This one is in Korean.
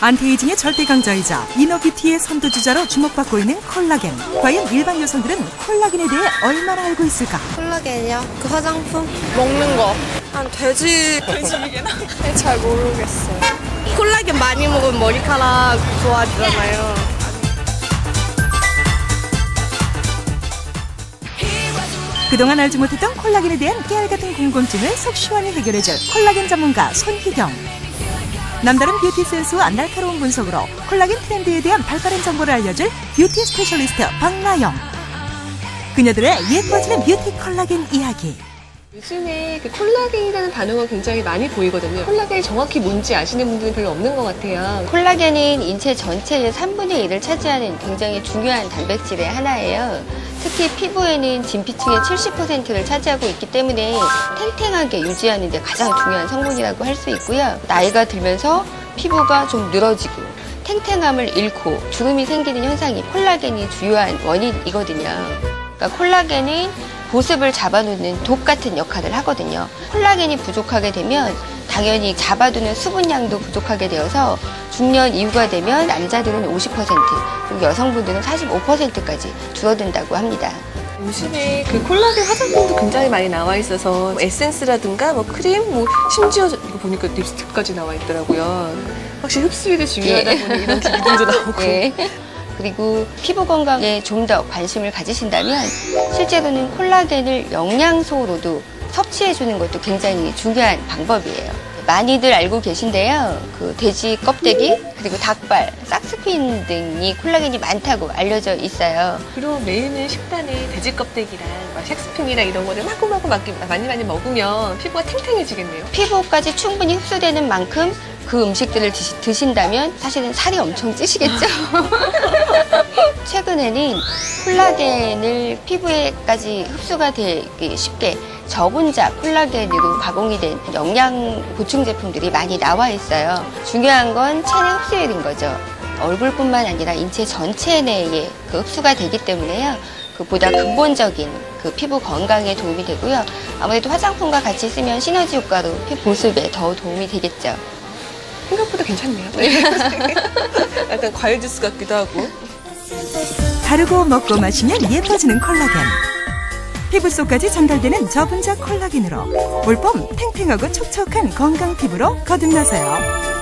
안티에이징의 절대 강자이자 이너뷰티의 선두주자로 주목받고 있는 콜라겐. 과연 일반 여성들은 콜라겐에 대해 얼마나 알고 있을까? 콜라겐이요? 그 화장품? 먹는 거. 한 돼지. 돼지이게나? 잘 모르겠어요. 콜라겐 많이 먹으면 머리카락 좋아지잖아요. 그동안 알지 못했던 콜라겐에 대한 깨알 같은 궁금증을 속 시원히 해결해줄 콜라겐 전문가 손희경. 남다른 뷰티 센스와 날카로운 분석으로 콜라겐 트렌드에 대한 발빠른 정보를 알려줄 뷰티 스페셜리스트 박나영. 그녀들의 예뻐지는 뷰티 콜라겐 이야기. 요즘에 그 콜라겐이라는 단어가 굉장히 많이 보이거든요. 콜라겐이 정확히 뭔지 아시는 분들은 별로 없는 것 같아요. 콜라겐은 인체 전체의 3분의 1을 차지하는 굉장히 중요한 단백질의 하나예요. 특히 피부에는 진피층의 70%를 차지하고 있기 때문에 탱탱하게 유지하는 데 가장 중요한 성분이라고 할 수 있고요. 나이가 들면서 피부가 좀 늘어지고 탱탱함을 잃고 주름이 생기는 현상이 콜라겐이 주요한 원인이거든요. 그러니까 콜라겐은 보습을 잡아놓는 독 같은 역할을 하거든요. 콜라겐이 부족하게 되면 당연히 잡아두는 수분량도 부족하게 되어서 중년 이후가 되면 남자들은 50% 그리고 여성분들은 45%까지 줄어든다고 합니다. 요즘에 그 콜라겐 화장품도 굉장히 많이 나와 있어서 뭐 에센스라든가 뭐 크림, 뭐 심지어 이거 보니까 립스틱까지 나와 있더라고요. 확실히 흡수율이 중요하다 예. 보니 이런 기능도 나오고. 네. 그리고 피부 건강에 좀 더 관심을 가지신다면 실제로는 콜라겐을 영양소로도 섭취해주는 것도 굉장히 중요한 방법이에요. 많이들 알고 계신데요. 그 돼지 껍데기 그리고 닭발, 싹스핀 등이 콜라겐이 많다고 알려져 있어요. 그리고 매일매일 식단에 돼지 껍데기랑 막 샥스핀이랑 이런 거를 마구마구 많이 많이 많이 먹으면 피부가 탱탱해지겠네요. 피부까지 충분히 흡수되는 만큼 그 음식들을 드시, 드신다면 사실은 살이 엄청 찌시겠죠? 최근에는 콜라겐을 피부에까지 흡수가 되기 쉽게 저분자 콜라겐으로 가공이 된 영양 보충 제품들이 많이 나와 있어요. 중요한 건 체내 흡수율인 거죠. 얼굴뿐만 아니라 인체 전체 내에 그 흡수가 되기 때문에요. 그보다 근본적인 그 피부 건강에 도움이 되고요. 아무래도 화장품과 같이 쓰면 시너지 효과로 피부 보습에 더 도움이 되겠죠. 생각보다 괜찮네요. 약간 과일 주스 같기도 하고. 바르고 먹고 마시면 예뻐지는 콜라겐. 피부 속까지 전달되는 저분자 콜라겐으로 올봄 탱탱하고 촉촉한 건강 피부로 거듭나세요.